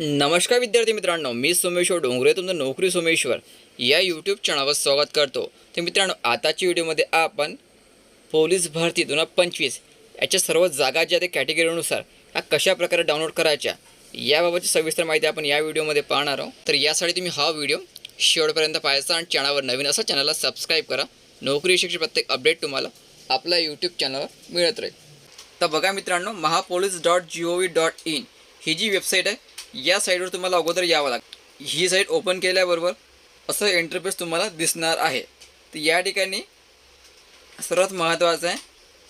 नमस्कार विद्यार्थी मित्रांनो मी सोमेश्वर डोंगरे तुमचं नोकरी सोमेश्वर. या यूट्यूब चॅनलवर स्वागत करतो. तर मित्रांनो आताच्या व्हिडिओमध्ये आपण पोलीस भरती दोन हजार पंचवीस याच्या सर्व जागा ज्या त्या कॅटेगरीनुसार ह्या कशा प्रकारे डाउनलोड करायच्या याबाबतची सविस्तर माहिती आपण या व्हिडिओमध्ये पाहणार आहोत. तर यासाठी तुम्ही हा व्हिडिओ शेवटपर्यंत पाहायचा आणि चॅनलवर नवीन असा चॅनलला सबस्क्राईब करा. नोकरी शिक्षण प्रत्येक अपडेट तुम्हाला आपल्या यूट्यूब चॅनलवर मिळत राहील. तर बघा मित्रांनो Mahapolice dot G O V dot in ही जी वेबसाईट आहे या साईडवर तुम्हाला अगोदर यावं लागेल. ही साईड ओपन केल्याबरोबर असं इंटरफेस तुम्हाला दिसणार आहे. तर या ठिकाणी सर्वात महत्त्वाचं आहे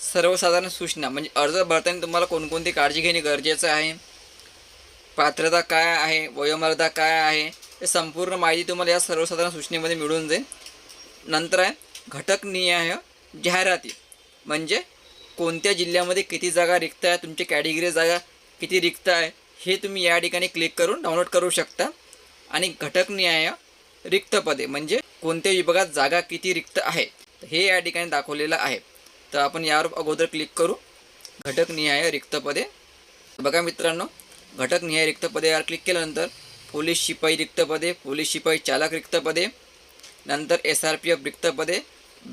सर्वसाधारण सूचना म्हणजे अर्ज भरताना तुम्हाला कोणकोणती काळजी घेणे गरजेचं आहे पात्रता काय आहे वयोमर्यादा काय आहे हे संपूर्ण माहिती तुम्हाला या सर्वसाधारण सूचनेमध्ये मिळून जाईल. नंतर आहे घटकनिहाय जाहिराती म्हणजे कोणत्या जिल्ह्यामध्ये किती जागा रिक्त आहे तुमची कॅटेगरी जागा किती रिक्त आहे हे तुम्ही या ठिकाणी क्लिक करून डाउनलोड करू शकता. आणि घटकनिहाय रिक्त पदे म्हणजे कोणत्या विभागात जागा किती रिक्त आहे हे या ठिकाणी दाखवलेलं आहे. तर आपण यावर अगोदर क्लिक करू. घटकनिहाय रिक्त पदे. बघा मित्रांनो घटकनिहाय रिक्त पदे यावर क्लिक केल्यानंतर पोलीस शिपाई रिक्त पदे पोलीस शिपाई चालक रिक्त पदे नंतर एस आर पी एफ रिक्त पदे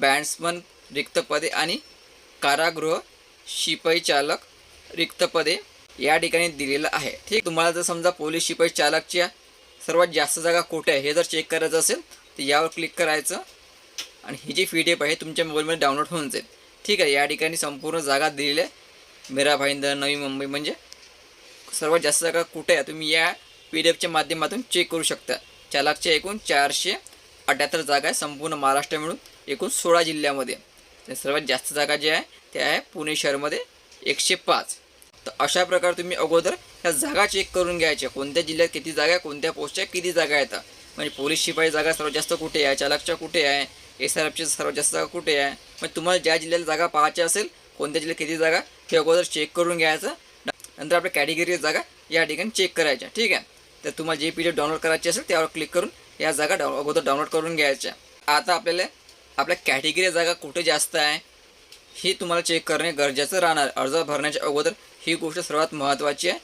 बँड्समन रिक्त पदे आणि कारागृह शिपाई चालक रिक्त पदे. या ठिकाणी दिलेलं आहे. ठीक तुम्हाला जर समजा पोलीस शिपाई चालकच्या सर्वात जास्त जागा कुठे आहे हे जर चेक करायचं असेल तर यावर क्लिक करायचं. आणि ही जी पी डी एफ आहे तुमच्या मोबाईलमध्ये डाउनलोड होऊन जाईल. ठीक आहे या ठिकाणी संपूर्ण जागा दिलेल्या आहे. मीरा भाईंदर नवी मुंबई म्हणजे. सर्वात जास्त जागा कुठे आहे तुम्ही या पी डी एफच्या माध्यमातून चेक करू शकता. चालकच्या एकूण चारशे अठ्याहत्तर जागा आहे संपूर्ण महाराष्ट्र मिळून एकूण सोळा जिल्ह्यामध्ये. सर्वात जास्त जागा जी आहे त्या आहे पुणे शहरमध्ये एकशे पाच. तर अशा प्रकारे तुम्ही अगोदर ह्या जागा चेक करून घ्यायच्या. कोणत्या जिल्ह्यात किती जागा आहे कोणत्या पोस्टच्या किती जागा आहेत. म्हणजे पोलीस शिपाई जागा सर्वात जास्त कुठे आहे चालकच्या कुठे आहे एस आर एफची सर्वात जास्त जागा कुठे आहे. म्हणजे तुम्हाला ज्या जिल्ह्याला जागा पाहायची असेल कोणत्या जिल्ह्यात किती जागा हे अगोदर चेक करून घ्यायचं. नंतर आपल्या कॅटेगरी जागा या ठिकाणी चेक करायच्या. ठीक आहे? तर तुम्हाला जे पी डी डाउनलोड करायची असेल त्यावर क्लिक करून या जागा डाउन अगोदर डाउनलोड करून घ्यायच्या. आता आपल्याला आपल्या कॅटेगरी जागा कुठे जास्त आहे हे तुम्हाला चेक करणे गरजेचं राहणार. अर्ज भरण्याच्या अगोदर ही गोष्ट सर्वात महत्त्वाची आहे.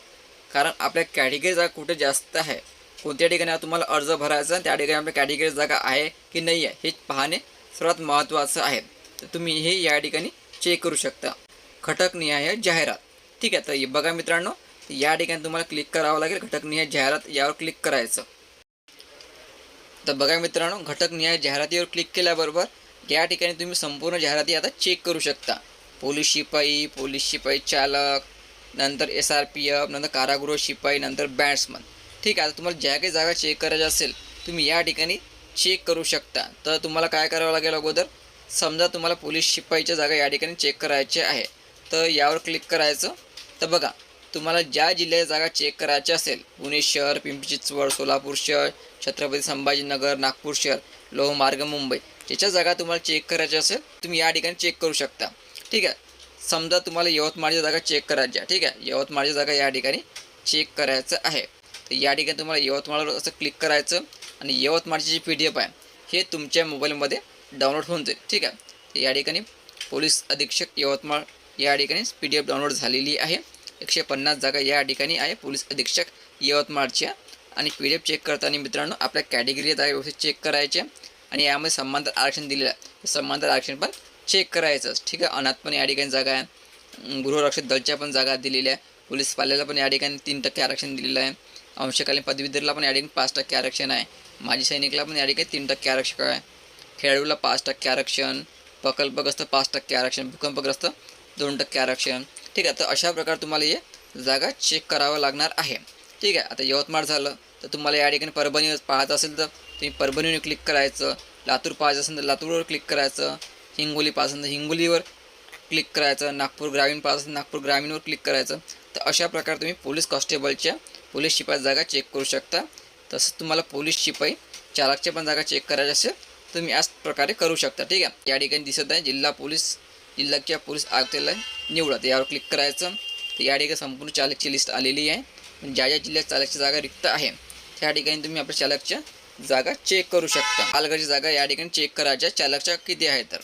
कारण आपल्या कॅटेगरी जागा कुठे जास्त आहे? कोणत्या ठिकाणी तुम्हाला अर्ज भरायचा त्या ठिकाणी आपल्या कॅटेगरी जागा आहे की नाही आहे हे पाहणे सर्वात महत्त्वाचं आहे. तर तुम्ही हे या ठिकाणी चेक करू शकता. घटकनिहाय जाहिरात. ठीक आहे तर बघा मित्रांनो या ठिकाणी तुम्हाला क्लिक करावं लागेल. घटकनिहाय जाहिरात यावर क्लिक करायचं. तर बघा मित्रांनो घटकनिहाय जाहिरातीवर क्लिक केल्याबरोबर या ठिकाणी तुम्ही संपूर्ण जाहिराती आता चेक करू शकता. पोलीस शिपाई पोलीस शिपाई चालक नंतर एस आर पी एफ नंतर कारागृह शिपाई नंतर बॅट्समन ठीक आहे आता तुम्हाला ज्या काही जागा चेक करायच्या असेल तुम्ही या ठिकाणी चेक करू शकता. तर तुम्हाला काय करावं लागेल अगोदर? समजा तुम्हाला पोलीस शिपाईच्या जागा या ठिकाणी चेक करायची आहे. तर यावर क्लिक करायचं. तर बघा तुम्हाला ज्या जिल्ह्याच्या जागा चेक करायच्या असेल पुणे शहर पिंपरी चिंचवड सोलापूर शहर छत्रपती संभाजीनगर नागपूर शहर लोहमार्ग मुंबई ज्याच्या जागा तुम्हाला चेक करायच्या असेल तुम्ही या ठिकाणी चेक करू शकता. ठीक आहे समजा तुम्हाला यवतमाळच्या जागा चेक करायच्या ठीक आहे? यवतमाळची जागा या ठिकाणी चेक करायचं आहे. तर या ठिकाणी तुम्हाला यवतमाळवर असं क्लिक करायचं आणि यवतमाळची जी पी डी एफ आहे हे तुमच्या मोबाईलमध्ये डाउनलोड होऊन जाईल ठीक आहे? तर या ठिकाणी पोलीस अधीक्षक यवतमाळ या ठिकाणी पी डी एफ डाउनलोड झालेली आहे. एकशे पन्नास जागा या ठिकाणी आहे पोलीस अधीक्षक यवतमाळच्या आणि पी डी एफ चेक करताना मित्रांनो आपल्या कॅटेगरी जागा व्यवस्थित चेक करायच्या आणि यामध्ये समांतर आरक्षण दिलेलं आहे. ते समांतर आरक्षण पण चेक करायचंच ठीक आहे? अनाथ पण या ठिकाणी जागा आहे. अं, गृहरक्षक दलच्या पण जागा दिलेल्या आहे. पोलीस पाल्याला पण या ठिकाणी तीन टक्के आरक्षण दिलेलं आहे. अंशकालीन पदवीधरला पण या ठिकाणी पाच टक्के आरक्षण आहे. माजी सैनिकला पण या ठिकाणी तीन टक्के आरक्षण आहे. खेळाडूला पाच टक्के आरक्षण प्रकल्पग्रस्त पाच टक्के आरक्षण भूकंपग्रस्त दोन टक्के आरक्षण. ठीक आहे? तर अशा प्रकारे तुम्हाला हे जागा चेक करावं लागणार आहे. ठीक आहे? आता यवतमाळ झालं तर तुम्हाला या ठिकाणी परभणी पाहायचं असेल तर तुम्ही परभणीवर क्लिक करायचं. लातूर पाहायचं असेल तर लातूरवर क्लिक करायचं. हिंगोलीपासून. तर हिंगोलीवर क्लिक करायचं नागपूर ग्रामीणपासून नागपूर ग्रामीणवर क्लिक करायचं. तर अशा प्रकारे तुम्ही पोलीस कॉन्स्टेबलच्या पोलीस शिपाई जागा चेक करू शकता. तसंच तुम्हाला पोलीस शिपाई चालकच्या पण जागा चेक करायच्या असेल तुम्ही याच प्रकारे करू शकता. ठीक आहे? या ठिकाणी दिसत आहे जिल्हा पोलीस जिल्ह्याच्या पोलीस आयुक्तालय निवडा. तर यावर क्लिक करायचं. तर या ठिकाणी संपूर्ण चालकची लिस्ट आलेली आहे. ज्या ज्या जिल्ह्यात चालकची जागा रिक्त आहे त्या ठिकाणी तुम्ही आपल्या चालकच्या जागा चेक करू शकता. पालघरची जागा या ठिकाणी चेक करायच्या. चालकच्या किती आहे तर?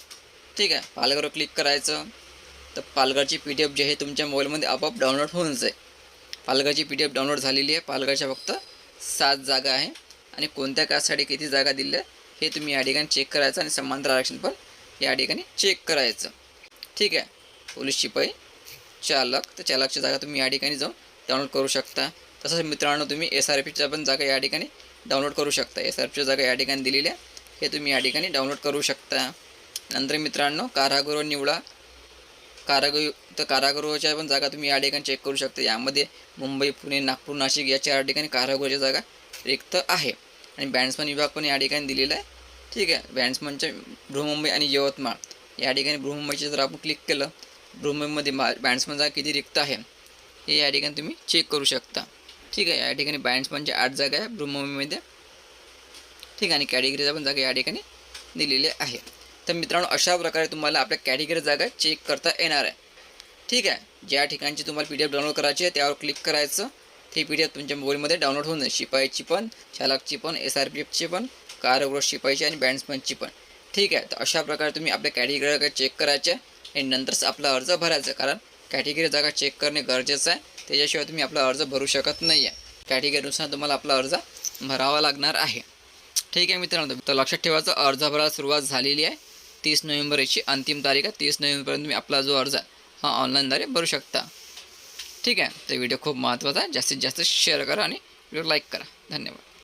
ठीक आहे. पालघरवर क्लिक करायचं. तर पालघरची पी डी एफ जी आहे तुमच्या मोबाईलमध्ये आपोआप डाउनलोड होऊन जाईल. पालघरची पी डी एफ डाउनलोड झालेली आहे. पालघरच्या फक्त सात जागा आहे. आणि कोणत्या कास्टसाठी किती जागा दिल्या हे तुम्ही या ठिकाणी चेक करायचं आणि समांतर आरक्षण पण या ठिकाणी चेक करायचं. ठीक आहे. पोलीस शिपाई चालक तर चालकची जागा तुम्ही या ठिकाणी जाऊन डाउनलोड करू शकता. तसंच मित्रांनो तुम्ही एस आर पीच्या पण जागा या ठिकाणी डाउनलोड करू शकता. एस आर पीच्या जागा या ठिकाणी दिलेल्या हे तुम्ही या ठिकाणी डाउनलोड करू शकता. नंतर मित्रांनो कारागृह निवडा. कारागृह तर कारागृहाच्या पण जागा तुम्ही या ठिकाणी चेक करू शकता. यामध्ये मुंबई पुणे नागपूर नाशिक या चार ठिकाणी कारागृहाच्या जागा रिक्त आहे. आणि बॅट्समन विभाग पण या ठिकाणी दिलेला आहे. ठीक आहे. बॅट्समनच्या बृहमुंबई आणि यवतमाळ. या ठिकाणी बृहमुंबईचे जर आपण क्लिक केलं बृहमुंबईमध्ये मा बॅट्समन जागा किती रिक्त आहे हे या ठिकाणी तुम्ही चेक करू शकता. ठीक आहे. या ठिकाणी बॅट्समनच्या आठ जागा आहे बृहमुंबईमध्ये ठीक आहे. आणि कॅटेगरीचा पण जागा या ठिकाणी दिलेली आहे. तर मित्रांनो अशा प्रकारे तुम्हाला आपल्या कॅटेगरी जागा चेक करता येणार आहे. ठीक आहे? ज्या ठिकाणची तुम्हाला पी डी एफ डाउनलोड करायची आहे त्यावर क्लिक करायचं. ती पी डी एफ तुमच्या मोबाईलमध्ये डाउनलोड होऊन जाईल. शिपाईची पण चालकची पण एस आर पी एफची पण कारगृह शिपाईची आणि बँड्समनची पण. ठीक आहे? तर अशा प्रकारे तुम्ही आपल्या कॅटेगरी जागा चेक करायच्या आणि नंतरच आपला अर्ज भरायचा कारण कॅटेगरी जागा चेक करणे गरजेचं आहे. त्याच्याशिवाय तुम्ही आपला अर्ज भरू शकत नाही आहे कॅटेगरीनुसार तुम्हाला आपला अर्ज भरावा लागणार आहे. ठीक आहे मित्रांनो? तर लक्षात ठेवायचं अर्ज भरायला सुरुवात झालेली आहे. तीस नोव्हेंबर याची अंतिम तारीख आहे. तीस नोव्हेंबरपर्यंत तुम्ही आपला जो अर्ज आहे हा ऑनलाईनद्वारे भरू शकता. ठीक आहे? तर व्हिडिओ खूप महत्त्वाचा आहे. जास्तीत जास्त शेअर करा आणि व्हिडिओ लाईक करा. धन्यवाद.